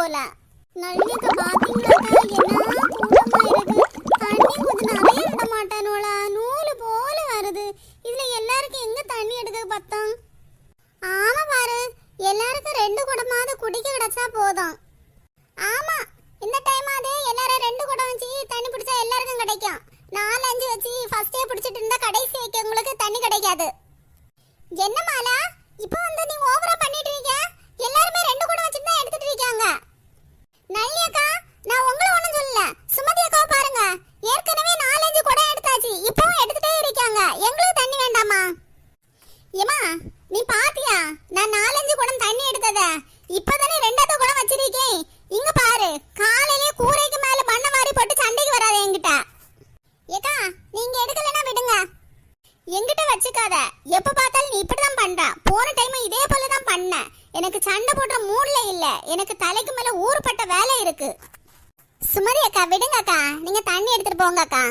போல. நல்லிக்க பாத்தீங்களாக்கா என்ன கூட்டமா இருக்கு தண்ணி கொஞ்சம் நிறைய விட மாட்டானோளா நூலு போல வருது இதுல எல்லாருக்கும் எங்க தண்ணி எடுக்க பத்தம் ஆமா பாரு எல்லாருக்கும் ரெண்டு குடமாவது குடிக்க கிடைச்சா போதும் ஆமா இந்த டைம் அதே எல்லாரும் ரெண்டு குடம் வச்சு தண்ணி பிடிச்சா எல்லாருக்கும் கிடைக்கும் நாலு அஞ்சு வச்சு ஃபர்ஸ்டே பிடிச்சிட்டு இருந்தா கடைசி வைக்கவங்களுக்கு தண்ணி கிடைக்காது என்ன மாலா இப்போ வந்து நீ ஓவரா பண்ணிட்டு இருக்க எல்லாருமே ரெண்டு குடம் வச்சுட்டு தான் எடுத்துட்டு இருக்காங்க நல்லி அக்கா நான் உங்களை ஒண்ணும் சொல்லல சுமதி அக்காவை பாருங்க ஏற்கனவே நாலஞ்சு குடம் எடுத்தாச்சு இப்பவும் எடுத்துட்டே இருக்காங்க எங்களுக்கு தண்ணி வேண்டாமா ஏமா நீ பாத்தியா நான் நாலஞ்சு குடம் தண்ணி எடுத்தத? இப்பதானே ரெண்டாவது குடம் வச்சிருக்கேன். இங்க பாரு காலையிலே கூரைக்கு மேல மண்ணை வாரி போட்டு சண்டைக்கு வராத என்கிட்ட. ஏக்கா நீங்க எடுக்கலனா விடுங்க. என்கிட்ட வச்சுக்காத. எப்ப பார்த்தாலும் நீ இப்படிதான் பண்ற. போன டைம் இதே போல தான் பண்ண. எனக்கு சண்டை போடுற மூட்ல இல்ல. எனக்கு தலைக்கு மேல ஊறுபட்ட வேலை இருக்கு. சுமதி அக்கா விடுங்க அக்கா நீங்க தண்ணி எடுத்துட்டு போங்க அக்கா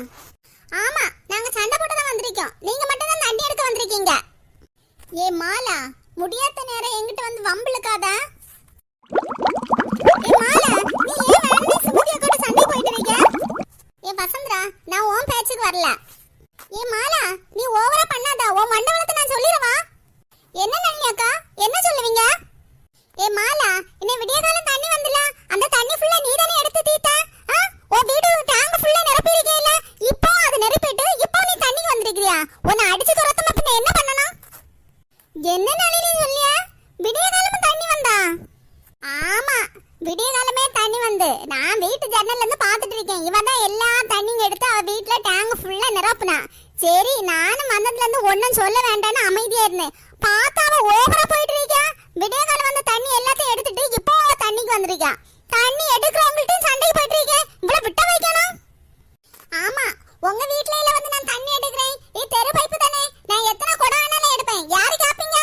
ஆமா நாங்க வரல ஏ மாலா நீ ஓவரா பண்ணாத? உன் மண்டபத்தை நான் சொல்லிரவா? என்ன நளினி அக்கா? என்ன சொல்லுவீங்க? ஏ மாலா இன்னை விடிய காலம் தண்ணி வந்துல. அந்த தண்ணி ஃபுல்லா நீ தானே எடுத்து தீத்த? ஆ? உன் வீடு டேங்க் ஃபுல்லா நிரப்பி இருக்கேல இப்போ அது நிரப்பிட்டு இப்போ நீ தண்ணி வந்திருக்கியா உன்னை அடிச்சு துரத்தமா பின்ன என்ன பண்ணணும்? என்ன நளினி சொல்லியா? விடிய தண்ணி வந்தா? ஆமா விடிய காலமே தண்ணி வந்து. நான் வீட்டு ஜன்னல்ல இருந்து பாத்துட்டு இருக்கேன். இவன் தான் எல்லா தண்ணியும் எடுத்து அவ வீட்ல டேங்க் ஃபுல்லா நிரப்புனா. சரி நானும் வந்ததுல இருந்து ஒண்ணும் சொல்ல வேண்டாம்னு அமைதியா இருந்தேன். பார்த்தா அவ ஓவரா போயிட்டு இருக்கா? விடிய காலம் வந்த தண்ணி எல்லாத்தையும் எடுத்துட்டு இப்போ தண்ணிக்கு வந்திருக்கா. தண்ணி எடுக்கிறவங்கள்ட்ட சண்டைக்கு போயிட்டு இருக்கேன் இவ்வளவு விட்ட வைக்கணும். ஆமா உங்க வீட்ல இல்ல வந்து நான் தண்ணி எடுக்கிறேன். இது தெரு பைப்பு தானே. நான் எத்தனை குடம் வேணாலும் எடுப்பேன். யாரு காப்பீங்க?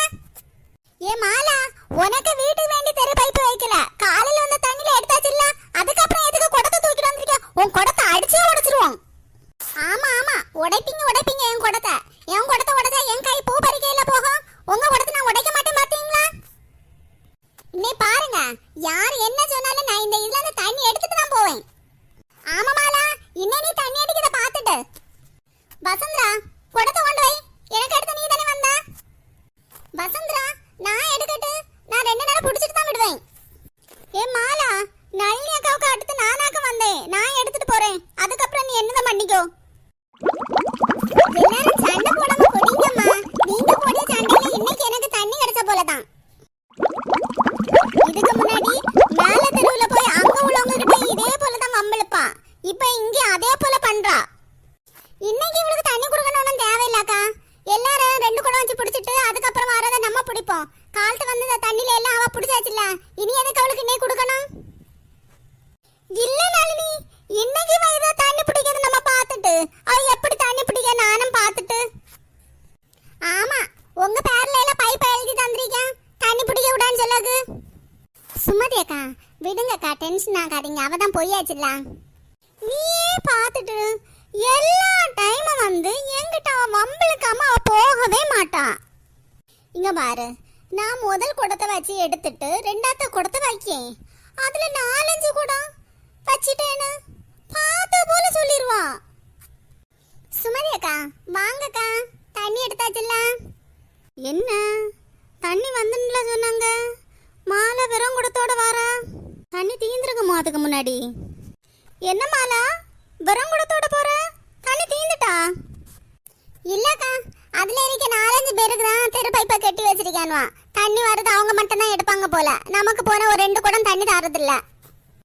ஏ மாலா உனக்கு வீட்டுக்கு வேண்டி தெரு பைப்பு வைக்கல. காலையில வந்த தண்ணியில எடுத்தாச்சு இல்ல அதுக்கப்புறம் எதுக்கு குடத்தை தூக்கிட்டு வந்திருக்க? உன் குடத்தை அடிச்சே உடைச்சிருவோம் ஆமா உடைப்பீங்க உடைப்பீங்க என் குடத்தை என் குடத்தை உடைச்சா என் கை பூ பறிக்கையில போகும். உங்க குடத்தை நான் உடைக்க மாட்டேன் பாத்தீங்களா? நீ பாருங்க யார் என்ன சொன்னாலும் நான் இந்த இதுல இருந்து தண்ணி எடுத்துட்டு தான் போவேன். ஆமா மாலா நீ தண்ணி அடிக்கிறத பாத்துட்டு வசந்தரா குடத்தை கொண்டு வை. எனக்கு அடுத்து நீ தானே வந்த? வசந்தரா நான் எடுக்கட்டு. நான் ரெண்டு நேரம் புடிச்சிட்டு தான் விடுவேன் ஏ மாலா நளினி அக்காவுக்கு அடுத்து நானாக்க வந்தேன் நான் எடுத்துட்டு போறேன் அதுக்கப்புறம் நீ என்னதான் பண்ணிக்கோ எல்லாரும் சண்டை போடாம குடிங்கம்மா நீங்க போடிய சண்டையில இன்னைக்கு எனக்கு தண்ணி கிடைச்ச போலதான் இதுக்கு முன்னாடி மேல தெருவுல போய் அங்க உள்ளவங்க கிட்ட இதே போலதான் வம்பிழுப்பா இப்ப இங்க அதே போல பண்றா இன்னைக்கு இவளுக்கு தண்ணி கொடுக்கணும்னு தேவையில்லக்கா எல்லாரும் ரெண்டு குடம் வச்சு பிடிச்சிட்டு அதுக்கப்புறம் வரதை நம்ம பிடிப்போம் காலத்து வந்து இந்த தண்ணியில எல்லாம் அவ பிடிச்சாச்சுல இனி எதுக்கு அவளுக்கு இன்னைக்கு கொடுக்கணும் இல்ல நளினி இன்னைக்கு இவ இதை தண்ணி பிடிக்கிறது நம்ம பார்த்துட்டு அவ எப்படி தண்ணி பிடிக்க நானும் பார்த்துட்டு ஆமா உங்க பேர்ல எல்லாம் பைப் எழுதி தந்திருக்கேன் தண்ணி பிடிக்க விடான்னு சொல்லக்கு சுமதி அக்கா விடுங்கக்கா டென்ஷன் ஆகாதீங்க அவ தான் பொய்யாச்சுல நீயே பார்த்துட்டு எல்லா டைமும் வந்து என்கிட்ட அவ வம்பிழுக்காம அவ போகவே மாட்டா. இங்க பாரு. நான் முதல் குடத்தை வச்சு எடுத்துட்டு ரெண்டாத்த குடத்தை வைக்கேன். அதுல நாலஞ்சு குடம் வச்சிட்டேன்னு பார்த்த போல சொல்லிடுவா சுமதி அக்கா வாங்கக்கா. தண்ணி எடுத்தாச்சுல்ல? என்ன? தண்ணி வந்துன்னு சொன்னாங்க. மாலை வெறும் குடத்தோட வாரா? தண்ணி தீந்துருக்குமா அதுக்கு முன்னாடி? என்ன மாலா? வெறும் குடத்தோட போற? தண்ணி தீந்துட்டா? இல்லக்கா அதுல இருக்க நாலஞ்சு பேருக்கு தான் தெரு பைப்பை கட்டி வச்சிருக்கானுவா. தண்ணி வர்றது அவங்க மட்டும் தான் எடுப்பாங்க போல. நமக்கு போன ஒரு ரெண்டு குடம் தண்ணி தரது இல்ல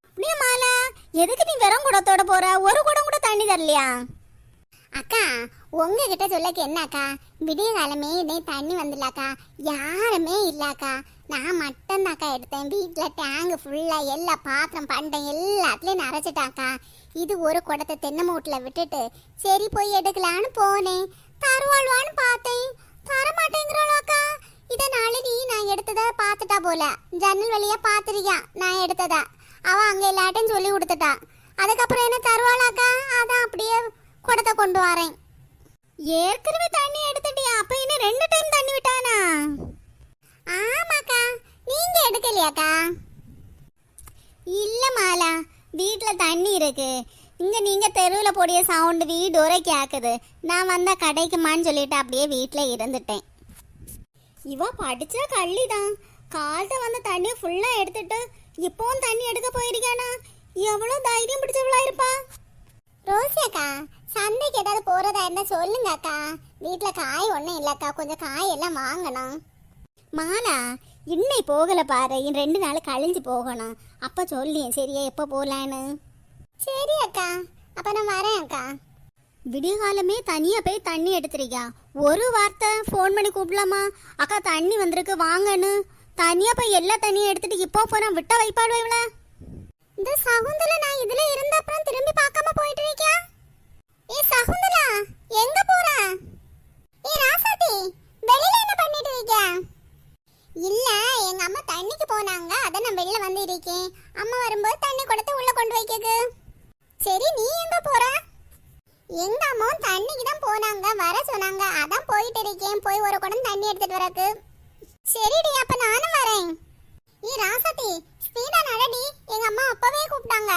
அப்படியே மாலா? எதுக்கு நீ வெறும் குடத்தோட போற? ஒரு குடம் கூட தண்ணி தரலையா? அக்கா உங்ககிட்ட சொல்லக்கு என்னக்கா? விடிய காலமே இதே தண்ணி வந்துடலாக்கா யாருமே இல்லாக்கா. நான் மட்டும்தாக்கா எடுத்தேன். வீட்டில் டேங்கு ஃபுல்லாக எல்லா பாத்திரம் பண்டம் எல்லாத்துலேயும் நிறைச்சிட்டாக்கா இது ஒரு குடத்தை தென்னை மூட்டில் விட்டுட்டு சரி போய் எடுக்கலான்னு போனேன். தருவாழ்வான்னு பார்த்தேன். தர இதை நான் எடுத்ததை பார்த்துட்டா போல. ஜன்னல் வழியா பார்த்துருக்கியா நான் எடுத்ததா. அவ அங்கே எல்லாட்டையும் சொல்லி கொடுத்துட்டா. அதுக்கப்புறம் என்ன தருவாளாக்கா? அதான் அப்படியே குடத்தை கொண்டு வரேன். ஏற்கனவே தண்ணி எடுத்துட்டியா? அப்ப இன்னும் ரெண்டு டைம் தண்ணி விட்டானா? ஆமாக்கா இல்ல மாலா வீட்டில் தண்ணி இருக்கு. இங்க நீங்க தெருவில் போடிய சவுண்டு வீடு ஒரே கேட்குது நான் வந்தா கடைக்குமான்னு சொல்லிட்டு அப்படியே வீட்டில் இருந்துட்டேன். இவ படிச்ச கள்ளிதான் காலத்தை வந்த தண்ணியை ஃபுல்லாக எடுத்துட்டு இப்போவும் தண்ணி எடுக்க போயிருக்கானா? எவ்வளோ தைரியம் பிடிச்சவளா இருப்பா? ரோசி அக்கா சந்தைக்கு ஏதாவது போறதா இருந்தா சொல்லுங்க அக்கா வீட்டில் காய் ஒன்றும் இல்லைக்கா. கொஞ்சம் காய் எல்லாம் வாங்கணும். மாலா இன்னை போகலை பாரு. இன்னும் ரெண்டு நாள் கழிஞ்சு போகணும். அப்போ சொல்லியேன் சரியா எப்போ போகலான்னு சரி அக்கா. அப்போ நான் வரேன் அக்கா. விடிய காலமே போய் தண்ணி எடுத்துருக்கா ஒரு வார்த்தை ஃபோன் பண்ணி கூப்பிடலாமா? அக்கா தண்ணி வந்திருக்கு வாங்கன்னு. தனியாக போய் எல்லா தண்ணியும் எடுத்துட்டு இப்போ போனால் விட்டா வைப்பாடு இவ்வளோ இந்த சகுந்தல நான் இதில் இருந்த அப்புறம் திரும்பி பார்க்காம போயிட்டு இருக்கியா ஏ சகுந்தலா எங்க போற? ஏ ராசாத்தி வெளியில என்ன பண்ணிட்டு இருக்கியா இல்ல எங்க அம்மா தண்ணிக்கு போனாங்க. அதான் நான் வெளில வந்து இருக்கேன். அம்மா வரும்போது தண்ணி கொடுத்து உள்ள கொண்டு வைக்கக்கு சரி நீ எங்க போற? எங்க அம்மாவும் தண்ணிக்கு தான் போனாங்க. வர சொன்னாங்க. அதான் போயிட்டு இருக்கேன். போய் ஒரு குடம் தண்ணி எடுத்துட்டு வரக்கு. சரிடி அப்ப நானும் வரேன். ஏ ராசாத்தி ஸ்பீடா நடடி. எங்க அம்மா அப்பவே கூப்பிட்டாங்க.